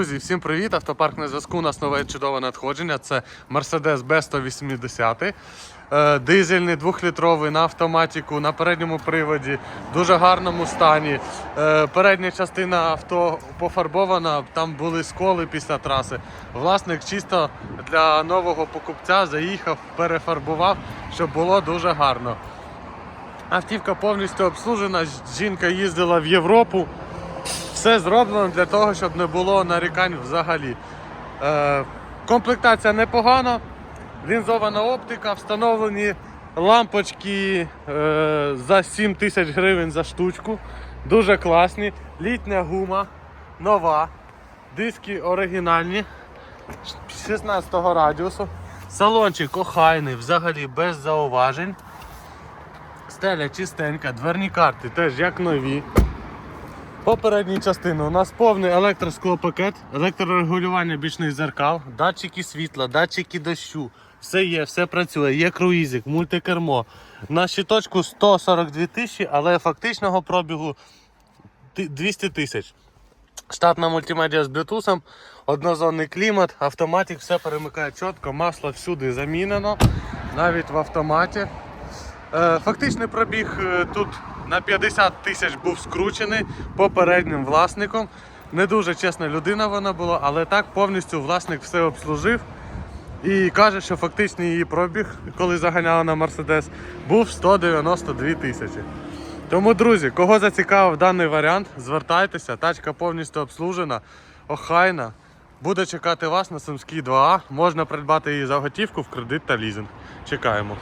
Друзі, всім привіт! Автопарк на зв'язку. У нас нове чудове надходження. Це Mercedes B180. Е, Дизельний двохлітровий на автоматику, на передньому приводі, в дуже гарному стані. Е, Передня частина авто пофарбована, там були сколи після траси. Власник чисто для нового покупця заїхав, перефарбував, щоб було дуже гарно. Автівка повністю обслужена. Жінка їздила в Європу. Все зроблено для того, щоб не було нарікань взагалі. Е, комплектація непогана, лінзована оптика, встановлені лампочки е, за 7 тисяч гривень за штучку. Дуже класні. Літня гума, нова, диски оригінальні 16 радіусу. Салончик охайний, взагалі без зауважень. Стеля чистенька, дверні карти теж як нові. По передній частині у нас повний електросклопакет, електрорегулювання бічних зеркал, датчики світла, датчики дощу. Все є, все працює, є круїзик, мультикермо. На щиточку 142 тисячі, але фактичного пробігу 200 тисяч. Штатна мультимедіа з Bluetooth, однозонний клімат, автоматик, все перемикає чітко, масло всюди замінено, навіть в автоматі. Е, Фактичний пробіг е, тут на 50 тисяч був скручений попереднім власником. Не дуже чесна людина вона була, але так повністю власник все обслужив. І каже, що фактичний її пробіг, коли заганяла на Мерседес, був 192 тисячі. Тому, друзі, кого зацікавив даний варіант, звертайтеся, тачка повністю обслужена, охайна. Буде чекати вас на Сумській 2А. Можна придбати її за готівку в кредит та лізинг. Чекаємо.